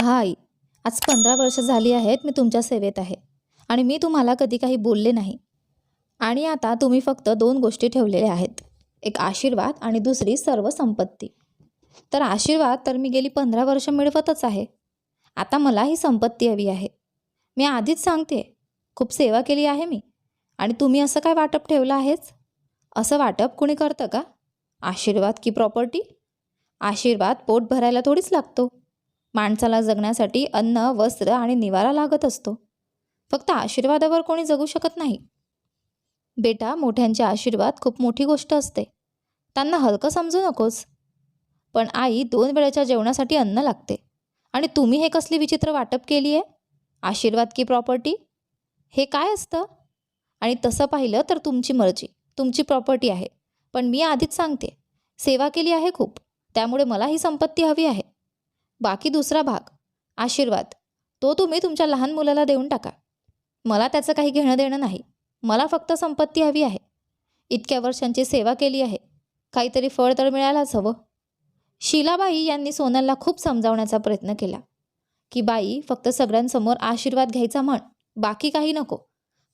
पहा आई? आज पंधरा वर्ष झाली आहेत मी तुमच्या सेवेत आहे. आणि मी तुम्हाला कधी काही बोलले नाही. आणि आता तुम्ही फक्त दोन गोष्टी ठेवलेल्या आहेत. एक आशीर्वाद आणि दुसरी सर्व संपत्ती. तर आशीर्वाद तर मी गेली पंधरा वर्ष मिळवतच आहे. आता मला ही संपत्ती हवी आहे. मी आधीच सांगते खूप सेवा केली आहे मी. आणि तुम्ही असं काय वाटप ठेवलं आहेच? असं वाटप कुणी करतं का? आशीर्वाद की प्रॉपर्टी? आशीर्वाद पोट भरायला थोडीच लागतो. माणसाला जगण्यासाठी अन्न वस्त्र आणि निवारा लागत असतो. फक्त आशीर्वादावर कोणी जगू शकत नाही. बेटा मोठ्यांचे आशीर्वाद खूप मोठी गोष्ट असते. त्यांना हलकं समजू नकोस. पण आई दोन वेळेच्या जेवणासाठी अन्न लागते. आणि तुम्ही हे कसली विचित्र वाटप केली आहे आशीर्वाद की प्रॉपर्टी? हे काय असतं? आणि तसं पाहिलं तर तुमची मर्जी. तुमची प्रॉपर्टी आहे. पण मी आधीच सांगते. सेवा केली आहे खूप. त्यामुळे मला ही संपत्ती हवी आहे. बाकी दुसरा भाग आशीर्वाद तो तुम्ही तुमच्या लहान मुलाला देऊन टाका. मला त्याचं काही घेणं देणं नाही. मला फक्त संपत्ती हवी आहे. इतक्या वर्षांची सेवा केली आहे. काहीतरी फळ तर मिळायलाच हवं. शीलाबाई यांनी सोनलला खूप समजावण्याचा प्रयत्न केला की बाई फक्त सगळ्यांसमोर आशीर्वाद घ्यायचा म्हण बाकी काही नको.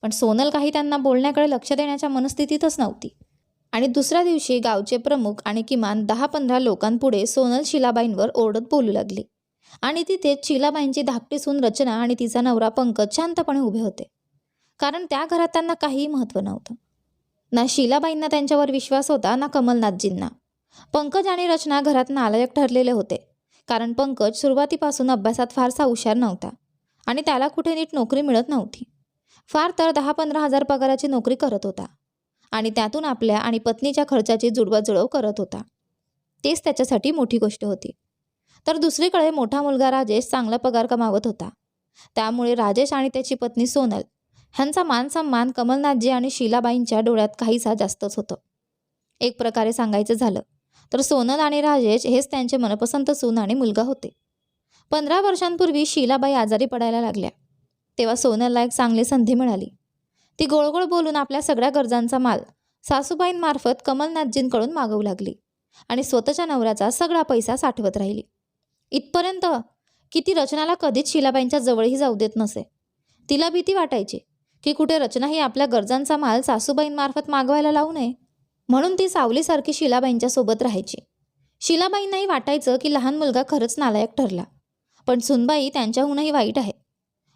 पण सोनल काही त्यांना बोलण्याकडे लक्ष देण्याच्या मनस्थितीतच नव्हती. आणि दुसऱ्या दिवशी गावचे प्रमुख आणि किमान दहा पंधरा लोकांपुढे सोनल शिलाबाईंवर ओरडत बोलू लागली. आणि तिथे शिलाबाईंची धाकटी सून रचना आणि तिचा नवरा पंकज शांतपणे उभे होते. कारण त्या घरात त्यांना काहीही महत्त्व नव्हतं. ना शिलाबाईंना त्यांच्यावर विश्वास होता ना कमलनाथजींना. पंकज आणि रचना घरात नालायक ठरलेले होते. कारण पंकज सुरुवातीपासून अभ्यासात फारसा हुशार नव्हता. आणि त्याला कुठे नीट नोकरी मिळत नव्हती. फार तर दहा पंधरा हजार पगाराची नोकरी करत होता. आणि त्यातून आपल्या आणि पत्नीच्या खर्चाची जुळवाजुळव करत होता. तेच त्याच्यासाठी मोठी गोष्ट होती. तर दुसरीकडे मोठा मुलगा राजेश चांगला पगार कमावत होता. त्यामुळे राजेश आणि त्याची पत्नी सोनल ह्यांचा मानसन्मान कमलनाथजी आणि शीलाबाईंच्या डोळ्यात काहीसा जास्तच होतं. एक प्रकारे सांगायचं झालं तर सोनल आणि राजेश हेच त्यांचे मनपसंत सून आणि मुलगा होते. पंधरा वर्षांपूर्वी शीलाबाई आजारी पडायला लागल्या. तेव्हा सोनलला एक चांगली संधी मिळाली. ती गोळगोळ बोलून आपल्या सगळ्या गरजांचा माल सासूबाईंमार्फत कमलनाथजींकडून मागवू लागली आणि स्वतःच्या नवऱ्याचा सगळा पैसा साठवत राहिली. इथपर्यंत की ती रचनाला कधीच शिलाबाईंच्या जवळही जाऊ देत नसे. तिला भीती वाटायची की कुठे रचना ही आपल्या गरजांचा माल सासूबाईंमार्फत मागवायला लावू नये म्हणून ती सावलीसारखी शिलाबाईंच्या सोबत राहायची. शिलाबाईंनाही वाटायचं की लहान मुलगा खरंच नालायक ठरला पण सुनबाई त्यांच्याहूनही वाईट आहे.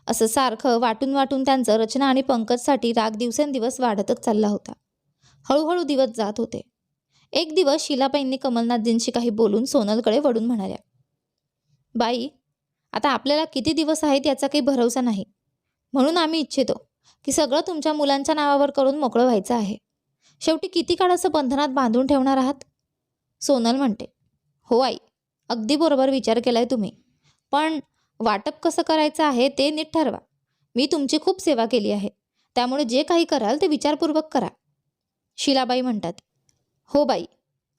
असं सारखं वाटून वाटून त्यांचं रचना आणि पंकजसाठी राग दिवसेंदिवस वाढतच चालला होता. हळूहळू दिवस जात होते. एक दिवस शिलाबाईंनी कमलनाथजींशी काही बोलून सोनलकडे वळून म्हणाल्या बाई आता आपल्याला किती दिवस आहेत याचा काही भरवसा नाही. म्हणून आम्ही इच्छितो की सगळं तुमच्या मुलांच्या नावावर करून मोकळं व्हायचं आहे. शेवटी किती काळ असं बंधनात बांधून ठेवणार आहात? सोनल म्हणते हो आई अगदी बरोबर विचार केलाय तुम्ही. पण वाटप कसं करायचं आहे ते नीट ठरवा. मी तुमची खूप सेवा केली आहे. त्यामुळे जे काही कराल ते विचारपूर्वक करा. शिलाबाई म्हणतात हो बाई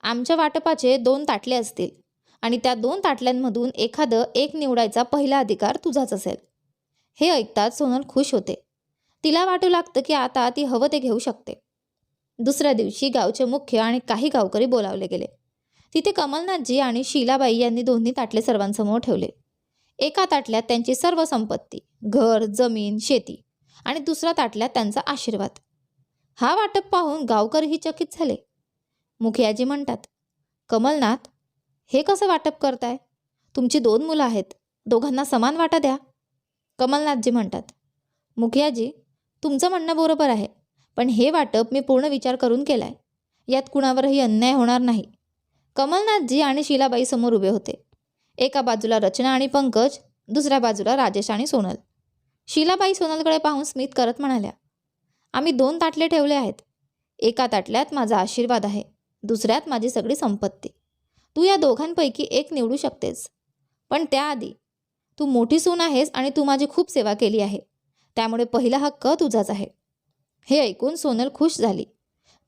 आमच्या वाटपाचे दोन ताटले असतील आणि त्या दोन ताटल्यांमधून एखादं एक निवडायचा पहिला अधिकार तुझाच असेल. हे ऐकताच सोनल खुश होते. तिला वाटू लागतं की आता ती हवं ते घेऊ शकते. दुसऱ्या दिवशी गावचे मुख्य आणि काही गावकरी बोलावले गेले. तिथे कमलनाथजी आणि शीलाबाई यांनी दोन्ही ताटले सर्वांसमोर ठेवले. एका ताटल्यात त्यांची सर्व संपत्ती घर जमीन शेती आणि दुसऱ्या ताटल्यात त्यांचा आशीर्वाद. हा वाटप पाहून गावकरही चकित झाले. मुखियाजी म्हणतात कमलनाथ हे कसं वाटप करताय? तुमची दोन मुलं आहेत दोघांना समान वाटा द्या. कमलनाथजी म्हणतात मुखियाजी तुमचं म्हणणं बरोबर आहे पण हे वाटप मी पूर्ण विचार करून केलाय. यात कुणावरही अन्याय होणार नाही. कमलनाथजी आणि शीलाबाई समोर उभे होते. एका बाजूला रचना आणि पंकज दुसऱ्या बाजूला राजेश आणि सोनल. शीलाबाई सोनलकडे पाहून स्मित करत म्हणाल्या आम्ही दोन ताटले ठेवले आहेत. एका ताटल्यात माझा आशीर्वाद आहे दुसऱ्यात माझी सगळी संपत्ती. तू या दोघांपैकी एक निवडू शकतेस. पण त्याआधी तू मोठी सून आहेस आणि तू माझी खूप सेवा केली आहे. त्यामुळे पहिला हक्क तुझाच आहे. हे ऐकून सोनल खुश झाली.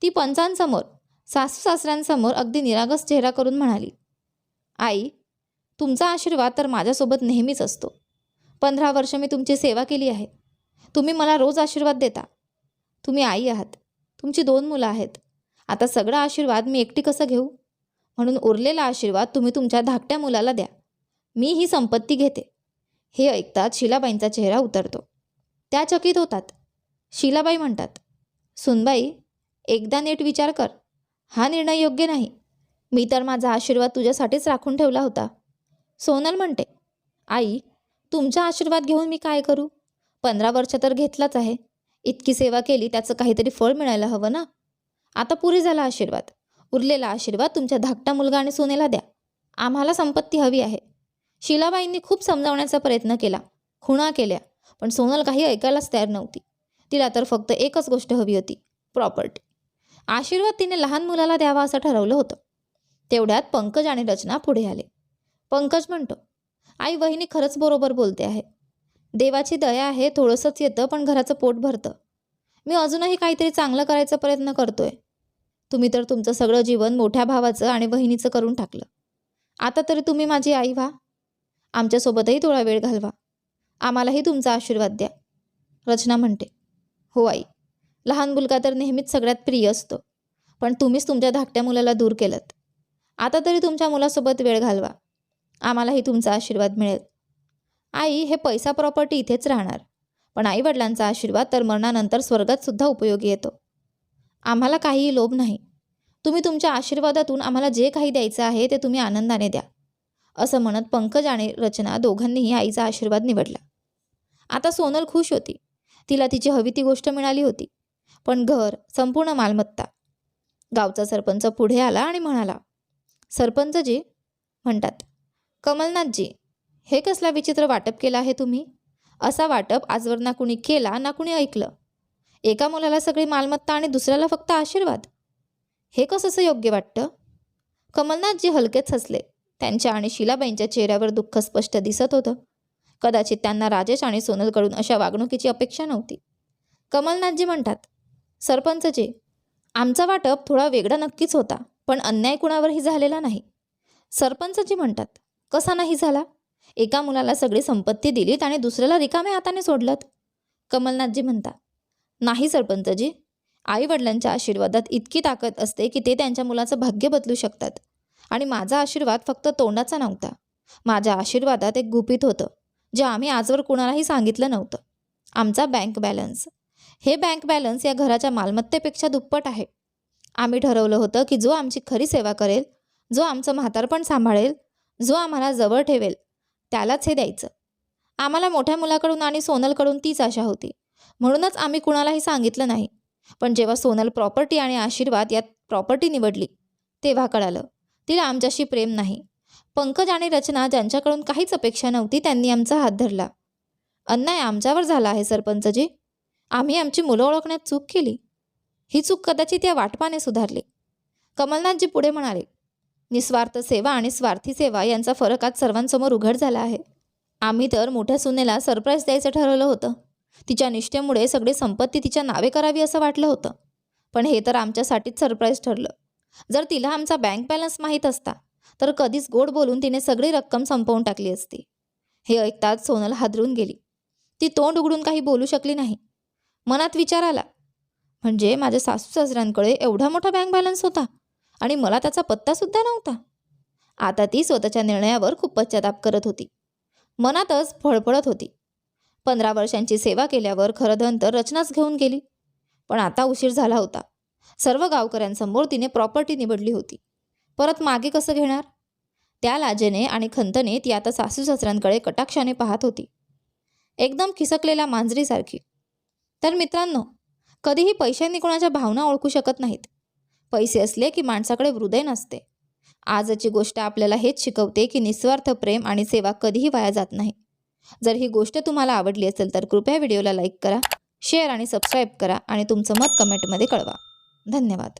ती पंचांसमोर सासू सासऱ्यांसमोर अगदी निरागस चेहरा करून म्हणाली आई तुमचा आशीर्वाद तर माझ्यासोबत नेहमीच असतो. पंधरा वर्ष मी तुमची सेवा केली आहे. तुम्ही मला रोज आशीर्वाद देता. तुम्ही आई आहात. तुमची दोन मुलं आहेत. आता सगळा आशीर्वाद मी एकटी कसं घेऊ? म्हणून उरलेला आशीर्वाद तुम्ही तुमच्या धाकट्या मुलाला द्या. मी ही संपत्ती घेते. हे ऐकताच शिलाबाईंचा चेहरा उतरतो. त्या चकित होतात. शिलाबाई म्हणतात सुनबाई एकदा नीट विचार कर. हा निर्णय योग्य नाही. मी तर माझा आशीर्वाद तुझ्यासाठीच राखून ठेवला होता. सोनल म्हणते आई तुमचा आशीर्वाद घेऊन मी काय करू? पंधरा वर्ष तर घेतलाच आहे. इतकी सेवा केली त्याचं काहीतरी फळ मिळायला हवं ना? आता पुरी झाला आशीर्वाद. उरलेला आशीर्वाद तुमच्या धाकटा मुलगा आणि सोनेला द्या. आम्हाला संपत्ती हवी आहे. शिलाबाईंनी खूप समजावण्याचा प्रयत्न केला. खुणा केल्या पण सोनल काही ऐकायलाच तयार नव्हती. तिला तर फक्त एकच गोष्ट हवी होती प्रॉपर्टी. आशीर्वाद तिने लहान मुलाला द्यावा असं ठरवलं होतं. तेवढ्यात पंकज आणि रचना पुढे आले. पंकज म्हणतो आई वहिनी खरंच बरोबर बोलते आहे. देवाची दया आहे थोडंसंच येतं पण घराचं पोट भरतं. मी अजूनही काहीतरी चांगलं करायचा प्रयत्न करतोय. तुम्ही तर तुमचं सगळं जीवन मोठ्या भावाचं आणि बहिणीचं करून टाकलं. आता तरी तुम्ही माझी आई व्हा. आमच्यासोबतही थोडा वेळ घालवा. आम्हालाही तुमचा आशीर्वाद द्या. रचना म्हणते हो आई. लहान मुलगा तर नेहमीच सगळ्यात प्रिय असतो. पण तुम्हीच तुमच्या धाकट्या मुलाला दूर केलं आता तरी तुमच्या मुलासोबत वेळ घालवा. आम्हालाही तुमचा आशीर्वाद मिळेल. आई हे पैसा प्रॉपर्टी इथेच राहणार. पण आईवडिलांचा आशीर्वाद तर मरणानंतर स्वर्गात सुद्धा उपयोगी येतो. आम्हाला काहीही लोभ नाही. तुम्ही तुमच्या आशीर्वादातून आम्हाला जे काही द्यायचं आहे ते तुम्ही आनंदाने द्या. असं म्हणत पंकज आणि रचना दोघांनीही आईचा आशीर्वाद निवडला. आता सोनल खुश होती. तिला तिची हवी ती गोष्ट मिळाली होती. पण घर संपूर्ण मालमत्ता. गावचा सरपंच पुढे आला आणि म्हणाला सरपंचजी म्हणतात कमलनाथजी हे कसला विचित्र वाटप केलं आहे तुम्ही? असा वाटप आजवर ना कुणी केला ना कुणी ऐकलं. एका मुलाला सगळी मालमत्ता आणि दुसऱ्याला फक्त आशीर्वाद? हे कसं योग्य वाटतं? कमलनाथजी हलकेच हसले. त्यांच्या आणि शिलाबाईंच्या चेहऱ्यावर दुःख स्पष्ट दिसत होतं. कदाचित त्यांना राजेश आणि सोनलकडून अशा वागणुकीची अपेक्षा नव्हती. कमलनाथजी म्हणतात सरपंचजी आमचा वाटप थोडा वेगळा नक्कीच होता पण अन्याय कुणावरही झालेला नाही. सरपंचजी म्हणतात कसा नाही झाला? एका मुलाला सगळी संपत्ती दिलीत आणि दुसऱ्याला रिकाम्या हाताने सोडलं कमलनाथजी म्हणता नाही सरपंचजी आईवडिलांच्या आशीर्वादात इतकी ताकद असते की ते त्यांच्या मुलाचं भाग्य बदलू शकतात. आणि माझा आशीर्वाद फक्त तोंडाचा नव्हता. माझ्या आशीर्वादात एक गुपित होतं जे आम्ही आजवर कुणालाही सांगितलं नव्हतं. आमचा बँक बॅलन्स. हे बँक बॅलन्स या घराच्या मालमत्तेपेक्षा दुप्पट आहे. आम्ही ठरवलं होतं की जो आमची खरी सेवा करेल जो आमचं म्हातारपण सांभाळेल जो आम्हाला जवळ ठेवेल त्यालाच हे द्यायचं. आम्हाला मोठ्या मुलाकडून आणि सोनलकडून तीच आशा होती. म्हणूनच आम्ही कुणालाही सांगितलं नाही. पण जेव्हा सोनल प्रॉपर्टी आणि आशीर्वाद यात प्रॉपर्टी निवडली तेव्हा कळालं तिला आमच्याशी प्रेम नाही. पंकज आणि रचना ज्यांच्याकडून काहीच अपेक्षा नव्हती त्यांनी आमचा हात धरला. अन्याय आमच्यावर झाला आहे सरपंचजी. आम्ही आमची मुलं ओळखण्यात चूक केली. ही चूक कदाचित या वाटपाने सुधारली. कमलनाथजी पुढे म्हणाले निस्वार्थ सेवा आणि स्वार्थी सेवा यांचा फरक आज सर्वांसमोर उघड झाला आहे. आम्ही तर मोठ्या सुनेला सरप्राईज द्यायचं ठरवलं होतं. तिच्या निष्ठेमुळे सगळी संपत्ती तिच्या नावे करावी असं वाटलं होतं. पण हे तर आमच्यासाठीच सरप्राईज ठरलं. जर तिला आमचा बँक बॅलन्स माहीत असता तर कधीच गोड बोलून तिने सगळी रक्कम संपवून टाकली असती. हे ऐकताच सोनल हादरून गेली. ती तोंड उघडून काही बोलू शकली नाही. मनात विचार आला म्हणजे माझ्या सासू सासऱ्यांकडे एवढा मोठा बँक बॅलन्स होता? आणि मला त्याचा पत्तासुद्धा नव्हता. आता ती स्वतःच्या निर्णयावर खूप पश्चाताप करत होती. मनातच फळफळत होती. पंधरा वर्षांची सेवा केल्यावर खरं धन तर रचनाच घेऊन गेली. पण आता उशीर झाला होता. सर्व गावकऱ्यांसमोर तिने प्रॉपर्टी निवडली होती. परत मागे कसं घेणार? त्या लाजेने आणि खंतने ती आता सासू सासऱ्यांकडे कटाक्षाने पाहत होती. एकदम खिसकलेल्या मांजरीसारखी. तर मित्रांनो कधीही पैशांनी कोणाच्या भावना ओळखू शकत नाहीत. पैसे असले की माणसाकडे हृदय नसते. आजची गोष्ट आपल्याला हेच शिकवते की निस्वार्थ प्रेम आणि सेवा कधीही वाया जात नाही. जर ही गोष्ट तुम्हाला आवडली असेल तर कृपया व्हिडिओला लाईक करा शेअर आणि सबस्क्राईब करा आणि तुमचं मत कमेंटमध्ये कळवा. धन्यवाद.